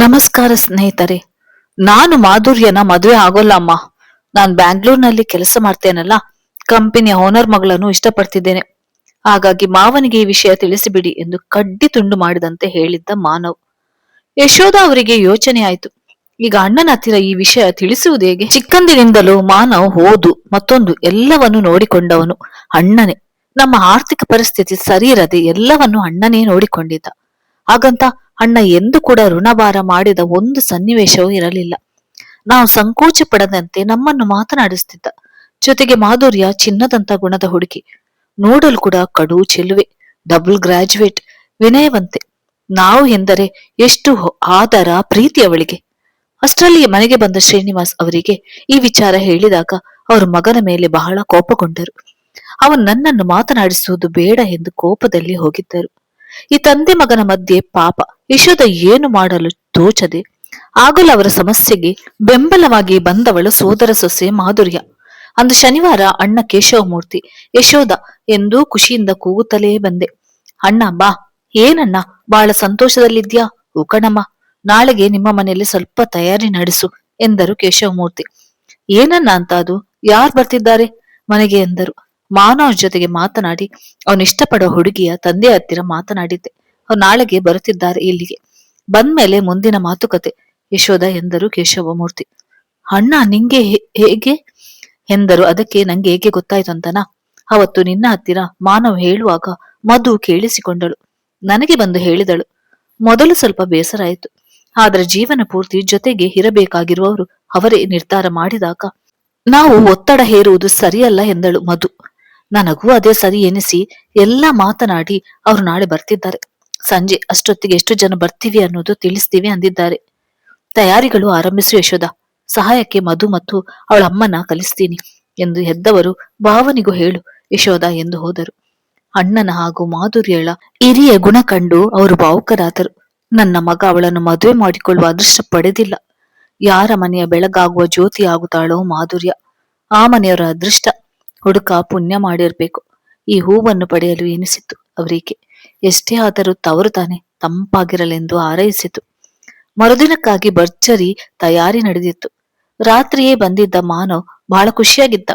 ನಮಸ್ಕಾರ ಸ್ನೇಹಿತರೆ, ನಾನು ಮಾಧುರ್ಯನ ಮದುವೆ ಆಗೋಲ್ಲ ಅಮ್ಮ. ನಾನು ಬ್ಯಾಂಗ್ಳೂರ್ನಲ್ಲಿ ಕೆಲಸ ಮಾಡ್ತೇನಲ್ಲ, ಕಂಪನಿಯ ಓನರ್ ಮಗಳನ್ನು ಇಷ್ಟಪಡ್ತಿದ್ದೇನೆ. ಹಾಗಾಗಿ ಮಾವನಿಗೆ ಈ ವಿಷಯ ತಿಳಿಸಿಬಿಡಿ ಎಂದು ಕಡ್ಡಿ ತುಂಡು ಮಾಡಿದಂತೆ ಹೇಳಿದ್ದ ಮಾನವ್. ಯಶೋಧ ಅವರಿಗೆ ಯೋಚನೆ ಆಯಿತು. ಈಗ ಅಣ್ಣನ ಹತ್ತಿರ ಈ ವಿಷಯ ತಿಳಿಸುವುದು ಹೇಗೆ? ಚಿಕ್ಕಂದಿನಿಂದಲೂ ಮಾನವ್ ಓದು ಮತ್ತೊಂದು ಎಲ್ಲವನ್ನು ನೋಡಿಕೊಂಡವನು ಅಣ್ಣನೇ. ನಮ್ಮ ಆರ್ಥಿಕ ಪರಿಸ್ಥಿತಿ ಸರಿ ಇರದೆ ಎಲ್ಲವನ್ನು ಅಣ್ಣನೇ ನೋಡಿಕೊಂಡಿದ್ದ. ಹಾಗಂತ ಅಣ್ಣ ಎಂದು ಕೂಡ ಋಣಭಾರ ಮಾಡಿದ ಒಂದು ಸನ್ನಿವೇಶವೂ ಇರಲಿಲ್ಲ. ನಾವು ಸಂಕೋಚ ಪಡದಂತೆ ನಮ್ಮನ್ನು ಮಾತನಾಡಿಸ್ತಿದ್ದ ಜೊತೆಗೆ ಮಾಧುರ್ಯ ಚಿನ್ನದಂತ ಗುಣದ ಹುಡುಗಿ. ನೋಡಲು ಕೂಡ ಕಡು ಚೆಲುವೆ ಡಬಲ್ ಗ್ರಾಜುಯೇಟ್ ವಿನಯವಂತೆ. ನಾವು ಎಂದರೆ ಎಷ್ಟು ಆದರ ಪ್ರೀತಿ ಅವಳಿಗೆ. ಅಷ್ಟರಲ್ಲಿ ಮನೆಗೆ ಬಂದ ಶ್ರೀನಿವಾಸ್ ಅವರಿಗೆ ಈ ವಿಚಾರ ಹೇಳಿದಾಗ ಅವರ ಮಗನ ಮೇಲೆ ಬಹಳ ಕೋಪಗೊಂಡರು. ಅವನು ನನ್ನನ್ನು ಮಾತನಾಡಿಸುವುದು ಬೇಡ ಎಂದು ಕೋಪದಲ್ಲಿ ಹೋಗಿದ್ದರು. ಈ ತಂದೆ ಮಗನ ಮಧ್ಯೆ ಪಾಪ ಯಶೋಧ ಏನು ಮಾಡಲು ತೋಚದೆ ಆಗಲೂ ಅವರ ಸಮಸ್ಯೆಗೆ ಬೆಂಬಲವಾಗಿ ಬಂದವಳು ಸೋದರ ಸೊಸೆ ಮಾಧುರ್ಯ. ಅಂದು ಶನಿವಾರ ಅಣ್ಣ ಕೇಶವಮೂರ್ತಿ, ಯಶೋಧ ಎಂದು ಖುಷಿಯಿಂದ ಕೂಗುತ್ತಲೇ ಬಂದೆ. ಅಣ್ಣ, ಬಾ. ಏನಣ್ಣ? ಬಹಳ ಸಂತೋಷದಲ್ಲಿದ್ಯಾ? ಓ ಕಣಮ್ಮ ನಾಳೆಗೆ ನಿಮ್ಮ ಮನೆಯಲ್ಲಿ ಸ್ವಲ್ಪ ತಯಾರಿ ನಡೆಸು ಎಂದರು ಕೇಶವಮೂರ್ತಿ. ಏನನ್ನ ಅಂತ ಅದು? ಯಾರು ಬರ್ತಿದ್ದಾರೆ? ಮನೆಗೆ ಎಂದರು. ಮಾನವ್ ಜೊತೆಗೆ ಮಾತನಾಡಿ ಅವನು ಹುಡುಗಿಯ ತಂದೆ ಹತ್ತಿರ ಮಾತನಾಡಿದ್ದೆ. ನಾಳೆಗೆ ಬರುತ್ತಿದ್ದಾರೆ ಇಲ್ಲಿಗೆ. ಬಂದ್ಮೇಲೆ ಮುಂದಿನ ಮಾತುಕತೆ. ಯಶೋಧ ಎಂದರು ಕೇಶವಮೂರ್ತಿ. ಅಣ್ಣ, ನಿಂಗೆ ಹೇಗೆ? ಎಂದರು. ಅದಕ್ಕೆ ನಂಗೆ ಹೇಗೆ ಗೊತ್ತಾಯ್ತು ಅಂತನಾ ಅವತ್ತು ನಿನ್ನ ಹತ್ತಿರ ಮಾನವ್ ಹೇಳುವಾಗ ಮಧು ಕೇಳಿಸಿಕೊಂಡಳು. ನನಗೆ ಬಂದು ಹೇಳಿದಳು. ಮೊದಲು ಸ್ವಲ್ಪ ಬೇಸರ ಆಯಿತು. ಆದ್ರೆ ಜೀವನ ಪೂರ್ತಿ ಜೊತೆಗೆ ಇರಬೇಕಾಗಿರುವವರು ಅವರೇ ನಿರ್ಧಾರ ಮಾಡಿದಾಗ ನಾವು ಒತ್ತಡ ಹೇರುವುದು ಸರಿಯಲ್ಲ ಎಂದಳು ಮಧು. ನನಗೂ ಅದೇ ಸರಿ ಎನಿಸಿ ಎಲ್ಲ ಮಾತನಾಡಿ ಅವರು ನಾಳೆ ಬರ್ತಿದ್ದಾರೆ. ಸಂಜೆ ಅಷ್ಟೊತ್ತಿಗೆ ಎಷ್ಟು ಜನ ಬರ್ತೀವಿ ಅನ್ನೋದು ತಿಳಿಸ್ತೀವಿ ಅಂದಿದ್ದಾರೆ. ತಯಾರಿಗಳು ಆರಂಭಿಸು ಯಶೋಧ. ಸಹಾಯಕ್ಕೆ ಮಧು ಮತ್ತು ಅವಳ ಅಮ್ಮನ ಕಲಿಸ್ತೀನಿ ಎಂದು ಹೆದ್ದವರು ಭಾವನಿಗೂ ಹೇಳು ಯಶೋಧ ಎಂದು ಹೋದರು. ಅಣ್ಣನ ಹಾಗೂ ಮಾಧುರ್ಯಳ ಹಿರಿಯ ಗುಣ ಕಂಡು ಅವರು ಭಾವುಕರಾದರು. ನನ್ನ ಮಗ ಅವಳನ್ನು ಮದುವೆ ಮಾಡಿಕೊಳ್ಳುವ ಅದೃಷ್ಟ ಪಡೆದಿಲ್ಲ. ಯಾರ ಮನೆಯ ಬೆಳಗಾಗುವ ಜ್ಯೋತಿ ಆಗುತ್ತಾಳೋ ಮಾಧುರ್ಯ. ಆ ಮನೆಯವರ ಅದೃಷ್ಟ ಹುಡುಕ ಪುಣ್ಯ ಮಾಡಿರಬೇಕು. ಈ ಹೂವನ್ನು ಪಡೆಯಲು ಎನಿಸಿತ್ತು ಅವರಿಗೆ. ಎಷ್ಟೇ ಆದರೂ ತವರು ತಾನೆ, ತಂಪಾಗಿರಲೆಂದು ಹಾರೈಸಿತು. ಮರುದಿನಕ್ಕಾಗಿ ಭರ್ಜರಿ ತಯಾರಿ ನಡೆದಿತ್ತು. ರಾತ್ರಿಯೇ ಬಂದಿದ್ದ ಮಾನವ್ ಬಹಳ ಖುಷಿಯಾಗಿದ್ದ.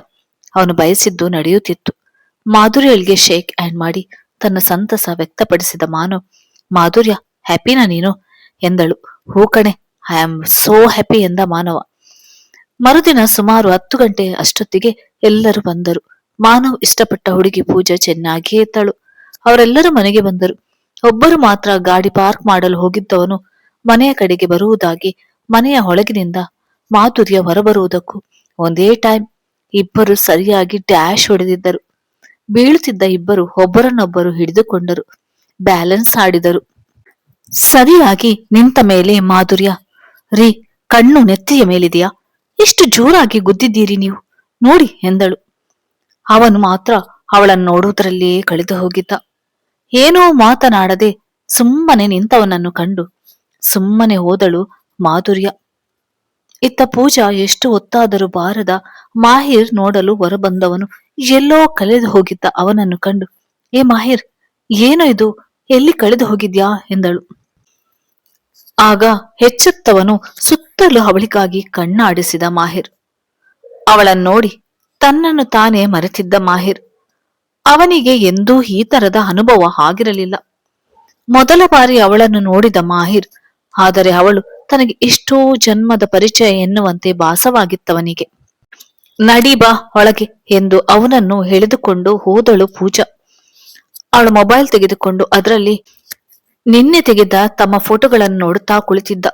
ಅವನು ಬಯಸಿದ್ದು ನಡೆಯುತ್ತಿತ್ತು. ಮಾಧುರ್ಯಳಿಗೆ ಶೇಕ್ ಹ್ಯಾಂಡ್ ಮಾಡಿ ತನ್ನ ಸಂತಸ ವ್ಯಕ್ತಪಡಿಸಿದ ಮಾನವ್ ಮಾಧುರ್ಯ ಹ್ಯಾಪಿನಾ ನೀನು? ಎಂದಳು. ಹೂ ಕಣೆ ಐ ಆಮ್ ಸೋ ಹ್ಯಾಪಿ ಎಂದ ಮಾನವ. ಮರುದಿನ ಸುಮಾರು ಹತ್ತು ಗಂಟೆ ಅಷ್ಟೊತ್ತಿಗೆ ಎಲ್ಲರೂ ಬಂದರು. ಮಾನವ್ ಇಷ್ಟಪಟ್ಟ ಹುಡುಗಿ ಪೂಜಾ ಚೆನ್ನಾಗಿಯೇ ಇದ್ದಳು. ಅವರೆಲ್ಲರೂ ಮನೆಗೆ ಬಂದರು. ಒಬ್ಬರು ಮಾತ್ರ ಗಾಡಿ ಪಾರ್ಕ್ ಮಾಡಲು ಹೋಗಿದ್ದವನು ಮನೆಯ ಕಡೆಗೆ ಬರುವುದಾಗಿ ಮನೆಯ ಒಳಗಿನಿಂದ ಮಾಧುರ್ಯ ಹೊರಬರುವುದಕ್ಕೂ ಒಂದೇ ಟೈಮ್ ಇಬ್ಬರು ಸರಿಯಾಗಿ ಡ್ಯಾಶ್ ಹೊಡೆದಿದ್ದರು. ಬೀಳುತ್ತಿದ್ದ ಇಬ್ಬರು ಒಬ್ಬರನ್ನೊಬ್ಬರು ಹಿಡಿದುಕೊಂಡರು. ಬ್ಯಾಲೆನ್ಸ್ ಆಡಿದರು. ಸರಿಯಾಗಿ ನಿಂತ ಮೇಲೆ ಮಾಧುರ್ಯ, ರೀ, ಕಣ್ಣು ನೆತ್ತಿಯ ಮೇಲಿದೆಯಾ? ಎಷ್ಟು ಜೋರಾಗಿ ಗುದ್ದಿದ್ದೀರಿ ನೀವು? ನೋಡಿ ಎಂದಳು. ಅವನು ಮಾತ್ರ ಅವಳನ್ನು ನೋಡುವುದರಲ್ಲಿಯೇ ಕಳೆದು ಹೋಗಿದ್ದ. ಏನೋ ಮಾತನಾಡದೆ ಸುಮ್ಮನೆ ನಿಂತವನನ್ನು ಕಂಡು ಸುಮ್ಮನೆ ಹೋದಳು ಮಾಧುರ್ಯ. ಇತ್ತ ಪೂಜಾ ಎಷ್ಟು ಹೊತ್ತಾದರೂ ಬಾರದ ಮಾಹಿರ್ ನೋಡಲು ಹೊರಬಂದವನು. ಎಲ್ಲೋ ಕಳೆದು ಹೋಗಿದ್ದ ಅವನನ್ನು ಕಂಡು, ಏ ಮಾಹಿರ್, ಏನೋ ಇದು? ಎಲ್ಲಿ ಕಳೆದು ಹೋಗಿದ್ಯಾ? ಎಂದಳು. ಆಗ ಹೆಚ್ಚುತ್ತವನು ಸುತ್ತಲೂ ಅವಳಿಗಾಗಿ ಕಣ್ಣಾಡಿಸಿದ ಮಾಹಿರ್. ಅವಳನ್ನೋಡಿ ತನ್ನನ್ನು ತಾನೇ ಮರೆತಿದ್ದ ಮಾಹಿರ್. ಅವನಿಗೆ ಎಂದೂ ಈ ತರದ ಅನುಭವ ಆಗಿರಲಿಲ್ಲ. ಮೊದಲ ಬಾರಿ ಅವಳನ್ನು ನೋಡಿದ ಮಾಹಿರ್, ಆದರೆ ಅವಳು ತನಗೆ ಎಷ್ಟೋ ಜನ್ಮದ ಪರಿಚಯ ಎನ್ನುವಂತೆ ಭಾಸವಾಗಿತ್ತವನಿಗೆ. ನಡಿ ಬಾ ಒಳಗೆ ಎಂದು ಅವನನ್ನು ಎಳೆದುಕೊಂಡು ಹೋದಳು ಪೂಜಾ. ಅವಳು ಮೊಬೈಲ್ ತೆಗೆದುಕೊಂಡು ಅದರಲ್ಲಿ ನಿನ್ನೆ ತೆಗೆದ ತಮ್ಮ ಫೋಟೋಗಳನ್ನು ನೋಡುತ್ತಾ ಕುಳಿತಿದ್ದ.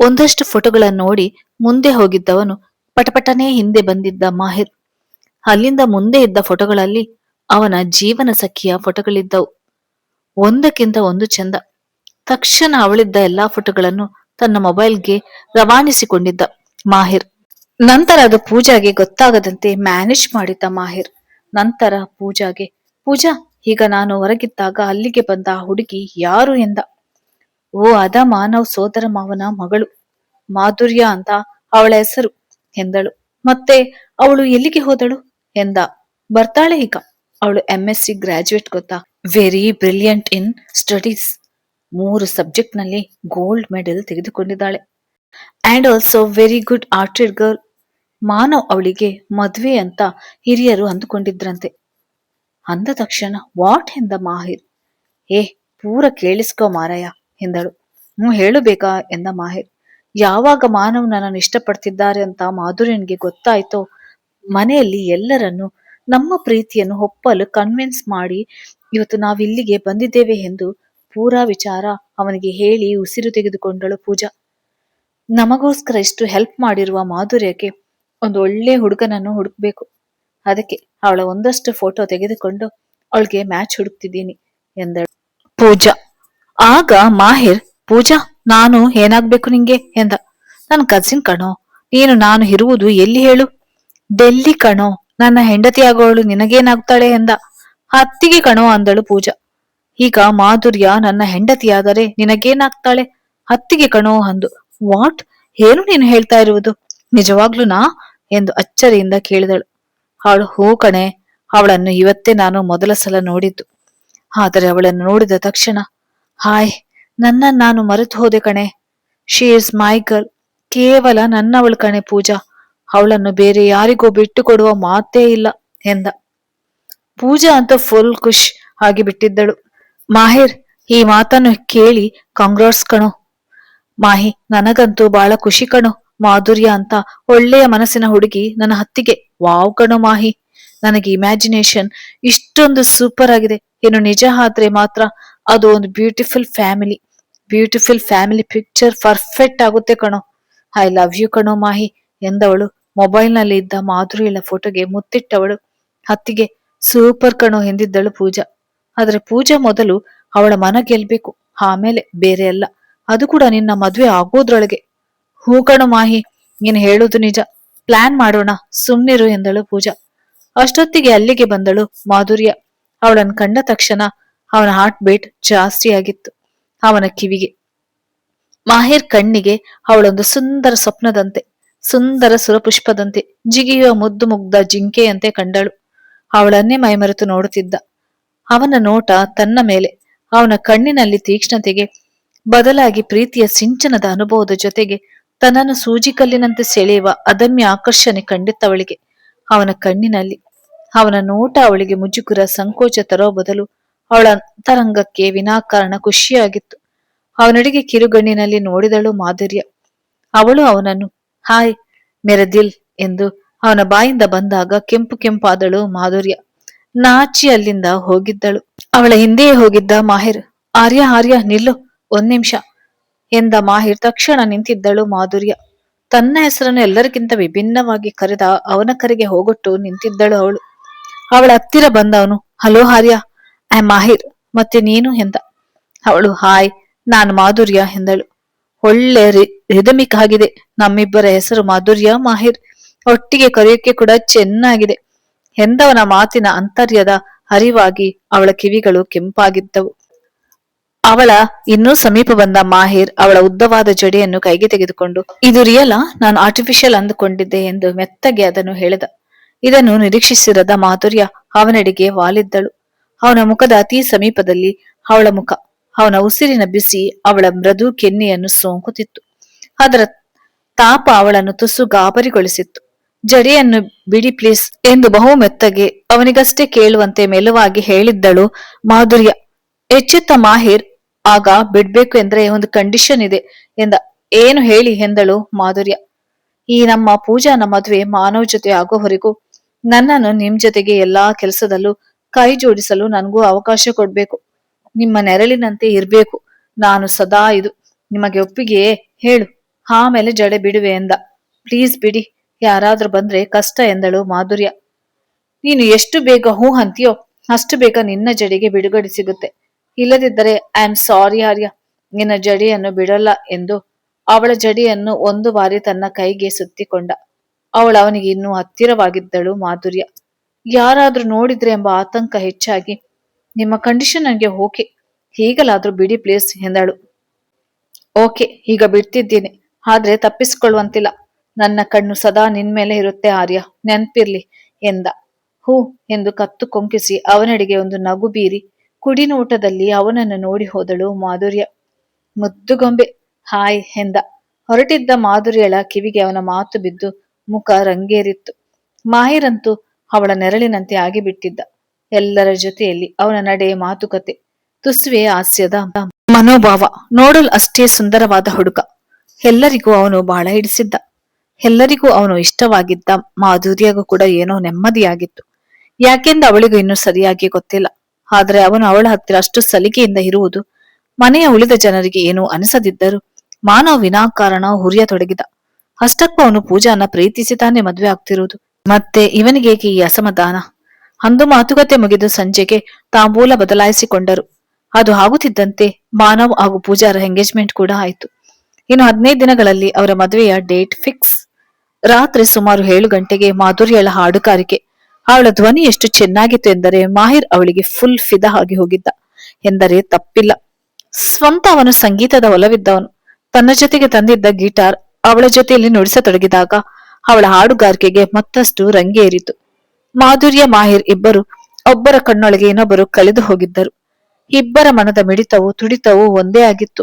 ಒಂದಷ್ಟು ಫೋಟೋಗಳನ್ನು ನೋಡಿ ಮುಂದೆ ಹೋಗಿದ್ದವನು ಪಟಪಟನೆ ಹಿಂದೆ ಬಂದಿದ್ದ ಮಾಹಿರ್. ಅಲ್ಲಿಂದ ಮುಂದೆ ಇದ್ದ ಫೋಟೋಗಳಲ್ಲಿ ಅವನ ಜೀವನ ಸಖಿಯ ಫೋಟೋಗಳಿದ್ದವು. ಒಂದಕ್ಕಿಂತ ಒಂದು ಚಂದ. ತಕ್ಷಣ ಅವಳಿದ್ದ ಎಲ್ಲಾ ಫೋಟೋಗಳನ್ನು ತನ್ನ ಮೊಬೈಲ್ಗೆ ರವಾನಿಸಿಕೊಂಡಿದ್ದ ಮಾಹಿರ್. ನಂತರ ಅದು ಪೂಜಾಗೆ ಗೊತ್ತಾಗದಂತೆ ಮ್ಯಾನೇಜ್ ಮಾಡಿದ್ದ ಮಾಹಿರ್. ನಂತರ ಪೂಜಾಗೆ, ಪೂಜಾ, ಈಗ ನಾನು ಹೊರಗಿದ್ದಾಗ ಅಲ್ಲಿಗೆ ಬಂದ ಹುಡುಗಿ ಯಾರು ಎಂದ. ಓ ಅದ ಮಾನವ್ ಸೋದರ ಮಾವನ ಮಗಳು. ಮಾಧುರ್ಯ ಅಂತ ಅವಳ ಹೆಸರು, ಎಂದಳು. ಮತ್ತೆ ಅವಳು ಎಲ್ಲಿಗೆ ಹೋದಳು? ಎಂದ. ಬರ್ತಾಳೆ ಈಗ. ಅವಳು ಎಂ ಎಸ್ ಸಿ ಗ್ರಾಜುಯೇಟ್ ಗೊತ್ತಾ? ವೆರಿ ಬ್ರಿಲಿಯಂಟ್ ಇನ್ ಸ್ಟಡೀಸ್ ಮೂರು ಸಬ್ಜೆಕ್ಟ್ನಲ್ಲಿ gold medal ತೆಗೆದುಕೊಂಡಿದ್ದಾಳೆ. And also very good hearted girl Manav ಅವಳಿಗೆ ಮದ್ವೆ ಅಂತ ಹಿರಿಯರು ಅಂದುಕೊಂಡಿದ್ರಂತೆ. ಅಂದ ತಕ್ಷಣ ವಾಟ್ ಎಂದ ಮಾಹಿರ್. ಏ, ಪೂರ ಕೇಳಿಸ್ಕೋ ಮಾರಾಯ ಎಂದಳು. ಹ್ಞೂ, ಹೇಳಬೇಕಾ? ಎಂದ ಮಾಹಿರ್. ಯಾವಾಗ ಮಾನವ್ ನನ್ನನ್ನು ಇಷ್ಟಪಡ್ತಿದ್ದಾರೆ ಅಂತ ಮಾಧುರ್ಯನ್ಗೆ ಗೊತ್ತಾಯ್ತೋ, ಮನೆಯಲ್ಲಿ ಎಲ್ಲರನ್ನು ನಮ್ಮ ಪ್ರೀತಿಯನ್ನು ಒಪ್ಪಲು ಕನ್ವಿನ್ಸ್ ಮಾಡಿ, ಇವತ್ತು ನಾವಿಲ್ಲಿಗೆ ಬಂದಿದ್ದೇವೆ ಎಂದು ಪೂರಾ ವಿಚಾರ ಅವನಿಗೆ ಹೇಳಿ ಉಸಿರು ತೆಗೆದುಕೊಂಡಳು ಪೂಜಾ. ನಮಗೋಸ್ಕರ ಇಷ್ಟು ಹೆಲ್ಪ್ ಮಾಡಿರುವ ಮಾಧುರ್ಯಕ್ಕೆ ಒಂದು ಒಳ್ಳೆ ಹುಡುಗನನ್ನು ಹುಡುಕ್ಬೇಕು. ಅದಕ್ಕೆ ಅವಳ ಒಂದಷ್ಟು ಫೋಟೋ ತೆಗೆದುಕೊಂಡು ಅವಳಿಗೆ ಮ್ಯಾಚ್ ಹುಡುಕ್ತಿದ್ದೀನಿ, ಎಂದಳು ಪೂಜಾ. ಆಗ ಮಾಹಿರ್, ಪೂಜಾ, ನಾನು ಏನಾಗ್ಬೇಕು ನಿಂಗೆ? ಎಂದ. ನನ್ನ ಕಸಿನ್ ಕಣೋ, ನೀನು ನಾನು ಇರುವುದು ಎಲ್ಲಿ ಹೇಳು? ಡೆಲ್ಲಿ ಕಣೋ ನನ್ನ ಹೆಂಡತಿಯಾಗೋಳು ನಿನಗೇನಾಗ್ತಾಳೆ ಎಂದ. ಹತ್ತಿಗೆ ಕಣೋ ಅಂದಳು ಪೂಜಾ. ಈಗ ಮಾಧುರ್ಯ ನನ್ನ ಹೆಂಡತಿಯಾದರೆ ನಿನಗೇನಾಗ್ತಾಳೆ? ಹತ್ತಿಗೆ ಕಣೋ ಅಂದು. ವಾಟ್? ಏನು ನೀನು ಹೇಳ್ತಾ ಇರುವುದು? ನಿಜವಾಗ್ಲೂನಾ ಎಂದು ಅಚ್ಚರಿಯಿಂದ ಕೇಳಿದಳು. ಅವಳು, ಹೂ ಕಣೆ, ಅವಳನ್ನು ಇವತ್ತೇ ನಾನು ಮೊದಲ ಸಲ ನೋಡಿದ್ದು. ಆದರೆ ಅವಳನ್ನು ನೋಡಿದ ತಕ್ಷಣ, ಹಾಯ್ ನನ್ನ ನಾನು ಮರೆತು ಹೋದೆ ಕಣೆ. ಶಿ ಇಸ್ ಮೈ ಗರ್ಲ್ ಕೇವಲ ನನ್ನವಳು ಕಣೆ ಪೂಜಾ. ಅವಳನ್ನು ಬೇರೆ ಯಾರಿಗೋ ಬಿಟ್ಟು ಕೊಡುವ ಮಾತೇ ಇಲ್ಲ ಎಂದ. ಪೂಜಾ ಅಂತ ಫುಲ್ ಖುಷ್ ಆಗಿ ಬಿಟ್ಟಿದ್ದಳು. ಮಾಹಿರ್, ಈ ಮಾತನ್ನು ಕೇಳಿ ಕಾಂಗ್ರೆಸ್ ಕಣೋ. ಮಾಹಿ, ನನಗಂತೂ ಬಹಳ ಖುಷಿ ಕಣೋ, ಮಾಧುರ್ಯ ಅಂತ ಒಳ್ಳೆಯ ಮನಸ್ಸಿನ ಹುಡುಗಿ ನನ್ನ ಹತ್ತಿಗೆ. ವಾವ್ ಕಣೋ ಮಾಹಿ, ನನಗೆ ಇಮ್ಯಾಜಿನೇಷನ್ ಇಷ್ಟೊಂದು ಸೂಪರ್ ಆಗಿದೆ. ಏನು ನಿಜ ಆದ್ರೆ ಮಾತ್ರ ಅದು ಒಂದು beautiful family beautiful family picture perfect ಆಗುತ್ತೆ ಕಣೋ. ಐ ಲವ್ ಯು ಕಣೋ ಮಾಹಿ, ಎಂದವಳು. ಮೊಬೈಲ್ನಲ್ಲಿ ಇದ್ದ ಮಾಧುರಿಯ ಫೋಟೋಗೆ ಮುತ್ತಿಟ್ಟವಳು. ಹತ್ತಿಗೆ, ಸೂಪರ್ ಕಣೋ ಎಂದಿದ್ದಳು ಪೂಜಾ. ಆದ್ರೆ ಪೂಜಾ ಮೊದಲು ಅವಳ ಮನ ಗೆಲ್ಬೇಕು, ಆಮೇಲೆ ಬೇರೆ ಅಲ್ಲ. ಅದು ಕೂಡ ನಿನ್ನ ಮದ್ವೆ ಆಗೋದ್ರೊಳಗೆ. ಹೂ ಕಣೋ ಮಾಹಿ, ನೀನು ಹೇಳುದು ನಿಜ. ಪ್ಲಾನ್ ಮಾಡೋಣ, ಸುಮ್ನಿರು ಎಂದಳು ಪೂಜಾ. ಅಷ್ಟೊತ್ತಿಗೆ ಅಲ್ಲಿಗೆ ಬಂದಳು ಮಾಧುರ್ಯ. ಅವಳನ್ನು ಕಂಡ ತಕ್ಷಣ ಅವನ ಹಾರ್ಟ್ ಬೀಟ್ ಜಾಸ್ತಿ ಆಗಿತ್ತು, ಅವನ ಕಿವಿಗೆ. ಮಾಹಿರ್ ಕಣ್ಣಿಗೆ ಅವಳೊಂದು ಸುಂದರ ಸ್ವಪ್ನದಂತೆ. ಸುಂದರ ಸುರಪುಷ್ಪದಂತೆ ಜಿಗಿಯುವ ಮುದ್ದು ಮುಗ್ಧ ಜಿಂಕೆಯಂತೆ ಕಂಡಳು. ಅವಳನ್ನೇ ಮೈಮರೆತು ನೋಡುತ್ತಿದ್ದ. ಅವನ ನೋಟ ತನ್ನ ಮೇಲೆ, ಅವನ ಕಣ್ಣಿನಲ್ಲಿ ತೀಕ್ಷ್ಣತೆಗೆ ಬದಲಾಗಿ ಪ್ರೀತಿಯ ಸಿಂಚನದ ಅನುಭವದ ಜೊತೆಗೆ ತನ್ನನ್ನು ಸೂಜಿಕಲ್ಲಿನಂತೆ ಸೆಳೆಯುವ ಅದಮ್ಯ ಆಕರ್ಷಣೆ ಕಂಡಿತ್ತವಳಿಗೆ. ಅವನ ಕಣ್ಣಿನಲ್ಲಿ, ಅವನ ನೋಟ ಅವಳಿಗೆ ಮುಜುಗುರ ಸಂಕೋಚ ತರೋ ಬದಲು ಅವಳ ಅಂತರಂಗಕ್ಕೆ ವಿನಾಕಾರಣ ಖುಷಿಯಾಗಿತ್ತು. ಅವನಡಿಗೆ ಕಿರುಗಣ್ಣಿನಲ್ಲಿ ನೋಡಿದಳು ಮಾಧುರ್ಯ. ಅವಳು ಅವನನ್ನು ಹಾಯ್ ಮೇರೆ ದಿಲ್ ಎಂದು ಅವನ ಬಾಯಿಂದ ಬಂದಾಗ ಕೆಂಪು ಕೆಂಪಾದಳು ಮಾಧುರ್ಯ. ನಾಚಿ ಅಲ್ಲಿಂದ ಹೋಗಿದ್ದಳು. ಅವಳ ಹಿಂದೆಯೇ ಹೋಗಿದ್ದ ಮಾಹಿರ್. ಆರ್ಯ ಆರ್ಯ, ನಿಲ್ಲು, ಒಂದ್ ನಿಮಿಷ ಎಂದ ಮಾಹಿರ್ ತಕ್ಷಣ ನಿಂತಿದ್ದಳು ಮಾಧುರ್ಯ. ತನ್ನ ಹೆಸರನ್ನು ಎಲ್ಲರಿಗಿಂತ ವಿಭಿನ್ನವಾಗಿ ಕರೆದ ಅವನ ಕರೆಗೆ ಹೋಗೊಟ್ಟು ನಿಂತಿದ್ದಳು ಅವಳು. ಅವಳ ಹತ್ತಿರ ಬಂದವನು, ಹಲೋ ಆರ್ಯ, ಐ ಮಾಹಿರ್, ಮತ್ತೆ ನೀನು? ಎಂದ. ಅವಳು, ಹಾಯ್, ನಾನು ಮಾಧುರ್ಯ, ಎಂದಳು. ಒಳ್ಳೆ ರಿದಮಿಕ್ ಆಗಿದೆ. ನಮ್ಮಿಬ್ಬರ ಹೆಸರು ಮಾಧುರ್ಯ ಮಾಹಿರ್. ಒಟ್ಟಿಗೆ ಕರೆಯೋಕೆ ಕೂಡ ಚೆನ್ನಾಗಿದೆ. ಎಂದವನ ಮಾತಿನ ಅಂತರ್ಯದ ಅರಿವಾಗಿ ಅವಳ ಕಿವಿಗಳು ಕೆಂಪಾಗಿದ್ದವು. ಅವಳ ಇನ್ನೂ ಸಮೀಪ ಬಂದ ಮಾಹಿರ್ ಅವಳ ಉದ್ದವಾದ ಜಡೆಯನ್ನು ಕೈಗೆ ತೆಗೆದುಕೊಂಡು, ಇದು ರಿಯಲಾ? ನಾನು ಆರ್ಟಿಫಿಷಿಯಲ್ ಅಂದುಕೊಂಡಿದ್ದೆ ಎಂದು ಮೆತ್ತಗೆ ಅದನ್ನು ಹೇಳಿದ. ಇದನ್ನು ನಿರೀಕ್ಷಿಸಿರದ ಮಾಧುರ್ಯ ಅವನೆಡೆಗೆ ವಾಲಿದ್ದಳು. ಅವನ ಮುಖದ ಅತಿ ಸಮೀಪದಲ್ಲಿ ಅವಳ ಮುಖ ಅವನ ಉಸಿರಿನ ಬಿಸಿ ಅವಳ ಮೃದು ಕೆನ್ನೆಯನ್ನು ಸೋಂಕುತ್ತಿತ್ತು. ಅದರ ತಾಪ ಅವಳನ್ನು ತುಸು ಗಾಬರಿಗೊಳಿಸಿತ್ತು. ಜಡೆಯನ್ನು ಬಿಡಿ ಪ್ಲೀಸ್ ಎಂದು ಬಹು ಮೆತ್ತಗೆ ಅವನಿಗಷ್ಟೇ ಕೇಳುವಂತೆ ಮೆಲುವಾಗಿ ಹೇಳಿದ್ದಳು ಮಾಧುರ್ಯ. ಎಚ್ಚೆತ್ತ ಮಾಹಿರ್, ಆಗ ಬಿಡ್ಬೇಕು ಎಂದ್ರೆ ಒಂದು ಕಂಡೀಷನ್ ಇದೆ ಎಂದ. ಏನು ಹೇಳಿ ಎಂದಳು ಮಾಧುರ್ಯ. ಈ ನಮ್ಮ ಪೂಜಾನ ಮದುವೆ ಮಾನವ ಜೊತೆ ಆಗೋವರೆಗೂ ನನ್ನನ್ನು ನಿಮ್ ಜೊತೆಗೆ ಎಲ್ಲಾ ಕೆಲಸದಲ್ಲೂ ಕೈ ಜೋಡಿಸಲು ನನಗೂ ಅವಕಾಶ ಕೊಡ್ಬೇಕು. ನಿಮ್ಮ ನೆರಳಿನಂತೆ ಇರ್ಬೇಕು. ನಾನು ಸದಾ ಇದು. ನಿಮಗೆ ಒಪ್ಪಿಗೆಯೇ ಹೇಳು. ಆಮೇಲೆ ಜಡೆ ಬಿಡುವೆ ಎಂದ. ಪ್ಲೀಸ್ ಬಿಡಿ. ಯಾರಾದ್ರೂ ಬಂದ್ರೆ ಕಷ್ಟ ಎಂದಳು ಮಾಧುರ್ಯ. ನೀನು ಎಷ್ಟು ಬೇಗ ಹೂ ಅಂತೀಯೋ ಅಷ್ಟು ಬೇಗ ನಿನ್ನ ಜಡೆಗೆ ಬಿಡುಗಡೆ ಸಿಗುತ್ತೆ. ಇಲ್ಲದಿದ್ದರೆ ಐ ಆಮ್ ಸಾರಿ ಆರ್ಯ. ನಿನ್ನ ಜಡೆಯನ್ನು ಬಿಡಲ್ಲ ಎಂದು ಅವಳ ಜಡೆಯನ್ನು ಒಂದು ಬಾರಿ ತನ್ನ ಕೈಗೆ ಸುತ್ತಿಕೊಂಡ. ಅವಳು ಅವನಿಗೆ ಇನ್ನೂ ಹತ್ತಿರವಾಗಿದ್ದಳು ಮಾಧುರ್ಯ. ಯಾರಾದ್ರೂ ನೋಡಿದ್ರೆ ಎಂಬ ಆತಂಕ ಹೆಚ್ಚಾಗಿ ನಿಮ್ಮ ಕಂಡೀಷನ್ ನನಗೆ ಓಕೆ ಹೀಗಲಾದ್ರೂ ಬಿಡಿ ಪ್ಲೀಸ್ ಎಂದಳು. ಓಕೆ ಈಗ ಬಿಡ್ತಿದ್ದೀನಿ. ಆದ್ರೆ ತಪ್ಪಿಸಿಕೊಳ್ಳುವಂತಿಲ್ಲ. ನನ್ನ ಕಣ್ಣು ಸದಾ ನಿನ್ಮೇಲೆ ಇರುತ್ತೆ ಆರ್ಯ. ನೆನ್ಪಿರ್ಲಿ, ಎಂದ. ಹೂ, ಎಂದು ಕತ್ತು ಕೊಂಕಿಸಿ ಅವನಡೆಗೆ ಒಂದು ನಗು ಬೀರಿ ಕುಡಿನೋಟದಲ್ಲಿ ಅವನನ್ನು ನೋಡಿ ಹೋದಳು ಮಾಧುರ್ಯ. ಮುದ್ದುಗೊಂಬೆ ಹಾಯ್, ಎಂದ. ಹೊರಟಿದ್ದ ಮಾಧುರ್ಯಳ ಕಿವಿಗೆ ಅವನ ಮಾತು ಬಿದ್ದು ಮುಖ ರಂಗೇರಿತ್ತು. ಮಾಹಿರಂತೂ ಅವಳ ನೆರಳಿನಂತೆ ಆಗಿಬಿಟ್ಟಿದ್ದ. ಎಲ್ಲರ ಜೊತೆಯಲ್ಲಿ ಅವನ ನಡೆ ಮಾತುಕತೆ, ತುಸುವೆ ಹಾಸ್ಯದ ಮನೋಭಾವ ನೋಡಲು ಅಷ್ಟೇ ಸುಂದರವಾದ ಹುಡುಗ. ಎಲ್ಲರಿಗೂ ಅವನು ಬಹಳ ಹಿಡಿಸಿದ್ದ. ಎಲ್ಲರಿಗೂ ಅವನು ಇಷ್ಟವಾಗಿದ್ದ ಮಾಧುರ್ಯಗೂ ಕೂಡ ಏನೋ ನೆಮ್ಮದಿಯಾಗಿತ್ತು. ಯಾಕೆಂದು ಅವಳಿಗೂ ಇನ್ನೂ ಸರಿಯಾಗಿ ಗೊತ್ತಿಲ್ಲ. ಆದರೆ ಅವನು ಅವಳ ಹತ್ತಿರ ಅಷ್ಟು ಸಲಿಗೆಯಿಂದ ಇರುವುದು, ಮನೆಯ ಉಳಿದ ಜನರಿಗೆ ಏನೂ ಅನಿಸದಿದ್ದರೂ ಮಾನವ ವಿನಾಕಾರಣ ಹುರಿಯತೊಡಗಿದ. ಅಷ್ಟಕ್ಕೂ ಅವನು ಪೂಜಾನ ಪ್ರೀತಿಸಿ ತಾನೇ ಮದ್ವೆ ಆಗ್ತಿರುವುದು. ಮತ್ತೆ ಇವನಿಗೇಕೆ ಈ ಅಸಮಾಧಾನ? ಅಂದು ಮಾತುಕತೆ ಮುಗಿದು ಸಂಜೆಗೆ ತಾಂಬೂಲ ಬದಲಾಯಿಸಿಕೊಂಡರು. ಅದು ಆಗುತ್ತಿದ್ದಂತೆ ಮಾನವ್ ಹಾಗೂ ಪೂಜಾರ ಎಂಗೇಜ್ಮೆಂಟ್ ಕೂಡ ಆಯಿತು. ಇನ್ನು ಹದಿನೈದು ದಿನಗಳಲ್ಲಿ ಅವರ ಮದುವೆಯ ಡೇಟ್ ಫಿಕ್ಸ್. ರಾತ್ರಿ ಸುಮಾರು ಏಳು ಗಂಟೆಗೆ ಮಾಧುರ್ಯಳ ಹಾಡುಗಾರಿಕೆ. ಅವಳ ಧ್ವನಿ ಎಷ್ಟು ಚೆನ್ನಾಗಿತ್ತು ಎಂದರೆ ಮಾಹಿರ್ ಅವಳಿಗೆ ಫುಲ್ ಫಿದಾ ಆಗಿ ಹೋಗಿದ್ದ. ಎಂದರೆ ತಪ್ಪಿಲ್ಲ. ಸ್ವಂತ ಅವನು ಸಂಗೀತದ ಒಲವಿದ್ದವನು. ತನ್ನ ಜೊತೆಗೆ ತಂದಿದ್ದ ಗಿಟಾರ್ ಅವಳ ಜೊತೆಯಲ್ಲಿ ನುಡಿಸತೊಡಗಿದಾಗ ಅವಳ ಹಾಡುಗಾರಿಕೆಗೆ ಮತ್ತಷ್ಟು ರಂಗೇರಿತು. ಮಾಧುರ್ಯ ಮಾಹಿರ್ ಇಬ್ಬರು ಒಬ್ಬರ ಕಣ್ಣೊಳಗೆ ಇನ್ನೊಬ್ಬರು ಕಳೆದು ಹೋಗಿದ್ದರು. ಇಬ್ಬರ ಮನದ ಮಿಡಿತವು ತುಡಿತವು ಒಂದೇ ಆಗಿತ್ತು.